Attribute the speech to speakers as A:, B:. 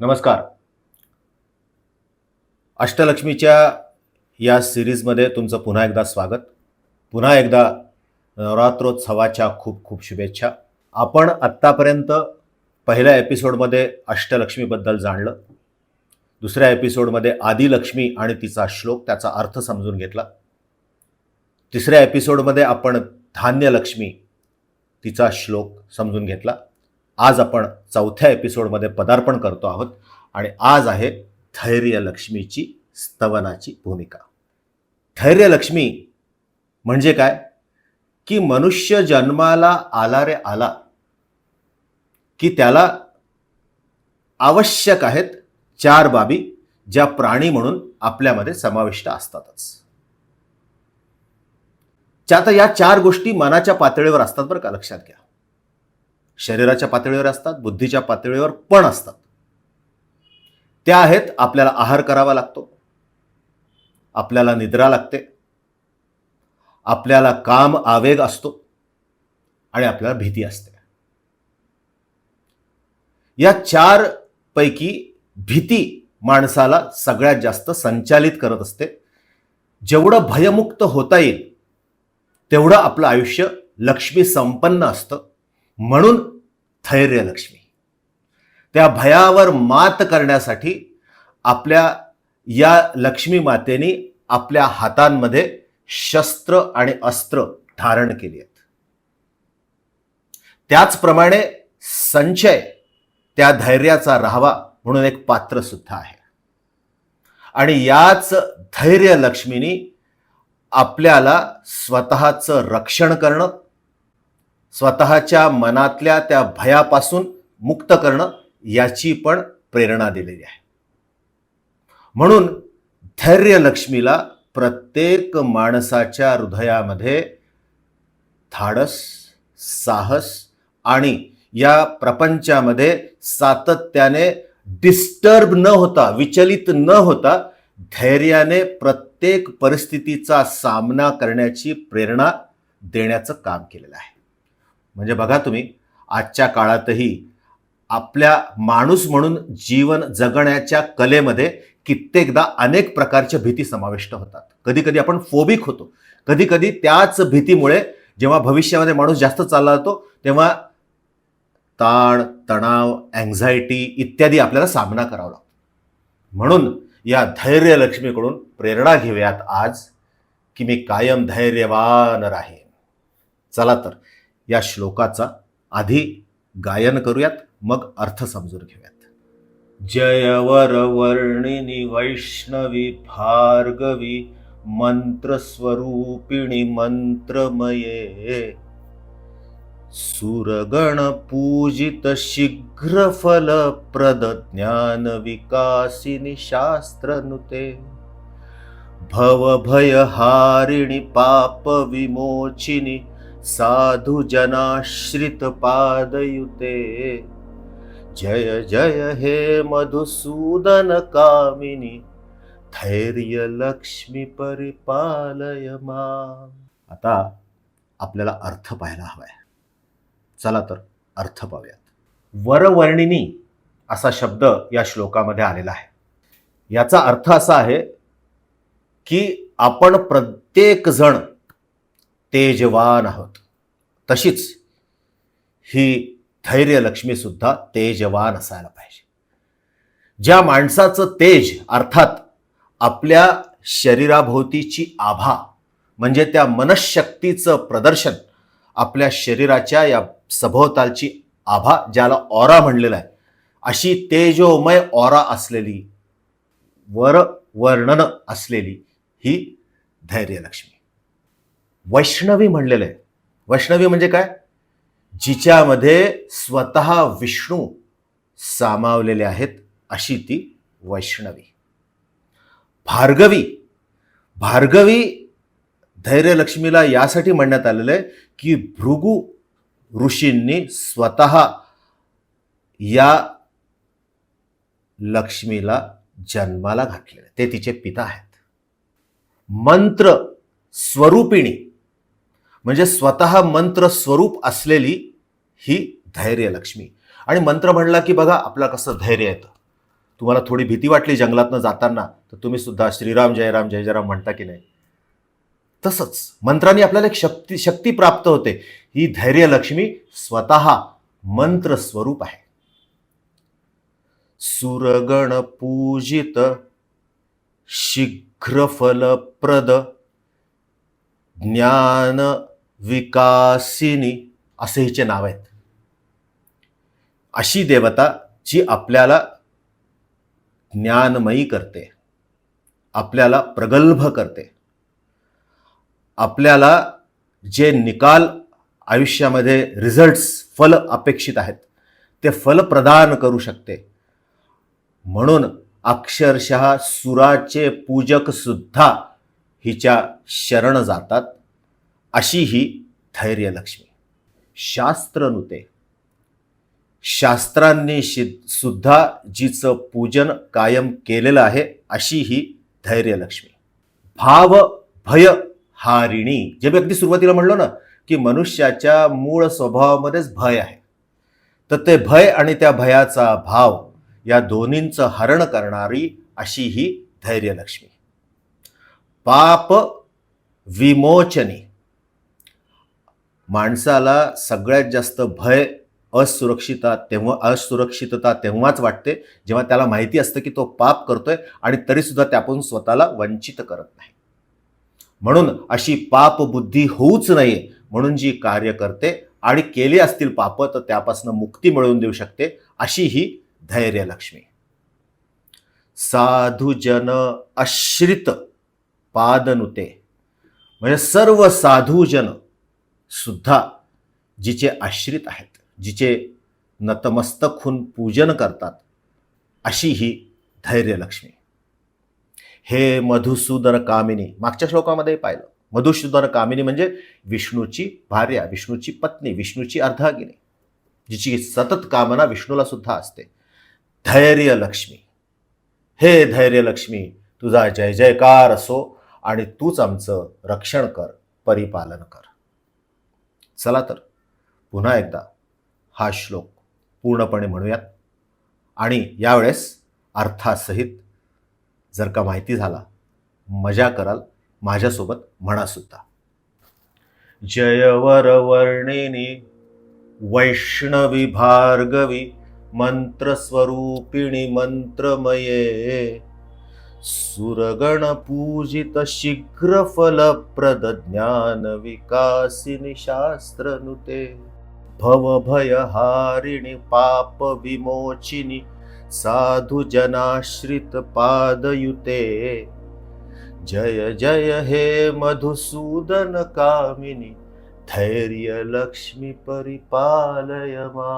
A: नमस्कार. अष्टलक्ष्मीच्या या सिरीजमध्ये तुमचं पुन्हा एकदा स्वागत. पुन्हा एकदा नवरात्रोत्सवाच्या खूप खूप शुभेच्छा. आपण आत्तापर्यंत पहिल्या एपिसोडमध्ये अष्टलक्ष्मीबद्दल जाणलं. दुसऱ्या एपिसोडमध्ये आदिलक्ष्मी आणि तिचा श्लोक त्याचा अर्थ समजून घेतला. तिसऱ्या एपिसोडमध्ये आपण धान्यलक्ष्मी तिचा श्लोक समजून घेतला. आज आपण चौथ्या एपिसोडमध्ये पदार्पण करतो आहोत आणि आज आहे धैर्यलक्ष्मीची स्तवनाची भूमिका. धैर्यलक्ष्मी म्हणजे काय? की मनुष्य जन्माला आला रे आला की त्याला आवश्यक आहेत चार बाबी ज्या प्राणी म्हणून आपल्यामध्ये समाविष्ट असतातच. त्या आता या चार गोष्टी मनाच्या पातळीवर असतात बरं का लक्षात घ्या. शरीराच्या पातळीवर असतात बुद्धीच्या पातळीवर पण असतात. त्या आहेत आपल्याला आहार करावा लागतो. आपल्याला निद्रा लागते. आपल्याला काम आवेग असतो. आणि आपल्याला भीती असते. या चार पैकी भीती माणसाला सगळ्यात जास्त संचालित करत असते. जेवढं भयमुक्त होता येईल तेवढं आपलं आयुष्य लक्ष्मी संपन्न असतं. म्हणून धैर्य लक्ष्मी त्या भयावर मात करण्यासाठी आपल्या या लक्ष्मी मातेने आपल्या हातांमध्ये शस्त्र आणि अस्त्र धारण केली आहेत. त्याचप्रमाणे संचय त्या धैर्याचा राहावा म्हणून एक पात्र सुद्धा आहे. आणि याच धैर्य लक्ष्मीनी आपल्याला स्वतःचं रक्षण करणं स्वतःच्या मनातल्या त्या भयापासून मुक्त करणं याची पण प्रेरणा दिलेली आहे. म्हणून धैर्य लक्ष्मीला प्रत्येक माणसाच्या हृदयामध्ये धाडस साहस आणि या प्रपंचामध्ये सातत्याने डिस्टर्ब न होता विचलित न होता धैर्याने प्रत्येक परिस्थितीचा सामना करण्याची प्रेरणा देण्याचं काम केलेलं आहे. म्हणजे बघा तुम्ही आजच्या काळातही आपल्या माणूस म्हणून जीवन जगण्याच्या कलेमध्ये कित्येकदा अनेक प्रकारच्या भीती समाविष्ट होतात. कधी कधी आपण फोबिक होतो. कधी कधी त्याच भीतीमुळे जेव्हा भविष्यामध्ये माणूस जास्त चालला जातो तेव्हा ताण तणाव अँझायटी इत्यादी आपल्याला सामना करावा लागतो. म्हणून या धैर्य लक्ष्मीकडून प्रेरणा घेऊयात आज की मी कायम धैर्यवान राहीन. चला तर या श्लोकाचा आधी गायन करूयात मग अर्थ समजून घेऊयात. जय वैष्णवी भार्गवी मंत्रस्वरूपिणी मंत्रमये. सुरगण पूजित शीघ्र फल प्रद ज्ञान विकासिनी शास्त्रनुते. भव भय साधुजनाश्रितपादयुते साधु जनाश्रित पादयुते। जय जय हे मधुसूदन कामिनी धैर्य लक्ष्मी परिपालय मा। आता आपल्याला अर्थ पाहायला हवाय. चला तर अर्थ पाहूयात. वरवर्णिनी असा शब्द या श्लोकामध्ये आलेला आहे. याचा अर्थ असा आहे की आपण प्रत्येक जण तेजवान आहोत. तशीच ही धैर्यलक्ष्मीसुद्धा सुद्धा तेजवान असायला पाहिजे. ज्या माणसाचं तेज अर्थात आपल्या शरीराभोवतीची आभा म्हणजे त्या मनशक्तीचं प्रदर्शन आपल्या शरीराच्या या सभोवतालची आभा ज्याला ऑरा म्हणलेला आहे अशी तेजोमय ऑरा असलेली वर वर्णन असलेली ही धैर्यलक्ष्मी. वैष्णवी म्हणलेलं आहे. वैष्णवी म्हणजे काय? जिच्यामध्ये स्वतः विष्णू सामावलेले आहेत अशी ती वैष्णवी. भार्गवी भार्गवी धैर्यलक्ष्मीला यासाठी म्हणण्यात आलेलं आहे की भृगू ऋषींनी स्वतः या लक्ष्मीला जन्माला घातलेलं आहे. ते तिचे पिता आहेत. मंत्र स्वरूपिणी म्हणजे स्वतः मंत्र स्वरूप असलेली ही धैर्य लक्ष्मी आणि मंत्र म्हणला की बघा आपला कसं धैर्य येतं. तुम्हाला थोडी भीती वाटली जंगलातनं जाताना तर तुम्ही सुद्धा श्रीराम जय राम जय जय राम म्हणता की नाही? तसंच मंत्राने आपल्याला एक शक्ती शक्ती प्राप्त होते. ही धैर्य लक्ष्मी स्वतः मंत्र स्वरूप आहे. सुरगण पूजित शीघ्र ज्ञान विकासिनी असे हिचे नाव आहेत. अशी देवता जी आपल्याला ज्ञानमयी करते आपल्याला प्रगल्भ करते आपल्याला जे निकाल आयुष्यामध्ये रिझल्ट्स फल अपेक्षित आहेत ते फल प्रदान करू शकते. म्हणून अक्षरशः सुराचे पूजक सुद्धा हिच्या शरण जातात. अशी ही धैर्यलक्ष्मी. शास्त्रनुते. शास्त्रांनी शि सुद्धा जिचं पूजन कायम केलेलं आहे अशी ही धैर्यलक्ष्मी. भाव भय हारिणी जे मी अगदी सुरुवातीला म्हणलो ना की मनुष्याच्या मूळ स्वभावामध्येच भय आहे. तर ते भय आणि त्या भयाचा भाव या दोन्हींचं हरण करणारी अशी ही धैर्यलक्ष्मी. पाप विमोचनी. माणसाला सगळ्यात जास्त भय असुरक्षितता तेव्हा असुरक्षितता तेव्हाच वाटते जेव्हा त्याला माहिती असतं की तो पाप करतोय आणि तरीसुद्धा त्यापासून स्वतःला वंचित करत नाही. म्हणून अशी पाप बुद्धी होऊच नये म्हणून जी कार्य करते आणि केले असतील पाप तर त्यापासून मुक्ती मिळवून देऊ शकते अशी ही धैर्यलक्ष्मी. साधुजन आश्रित पादनुते. म्हणजे सर्व साधूजन सुद्धा जिचे आश्रित आहेत जिचे नतमस्तक होऊन पूजन करतात अशी ही धैर्यलक्ष्मी. हे मधुसूदन कामिनी मागच्या श्लोकामध्ये पाहिलं. मधुसूदन कामिनी म्हणजे विष्णूची भार्या विष्णूची पत्नी विष्णूची अर्धागिनी जिची सतत कामना विष्णूला सुद्धा असते. धैर्यलक्ष्मी. हे धैर्यलक्ष्मी तुझा जय जयकार असो आणि तूच आमचं रक्षण कर परिपालन कर. चला तर पुन्हा एकदा हा श्लोक पूर्णपणे म्हणूयात. आणि यावेळेस अर्थासहित जर का माहिती झाला मजा कराल माझ्यासोबत म्हणासुद्धा जयवरवर्णिनी वैष्णवी भार्गवी मंत्रस्वरूपिणी मंत्रमये. सुरगणपूजितशीघ्रफलप्रदज्ञानविकासिनि ज्ञान शास्त्रनुते भवभयहारिणि पाप विमोचिनि साधुजनाश्रित पादयुते जय जय हे मधुसूदन कामिनी परिपालय मा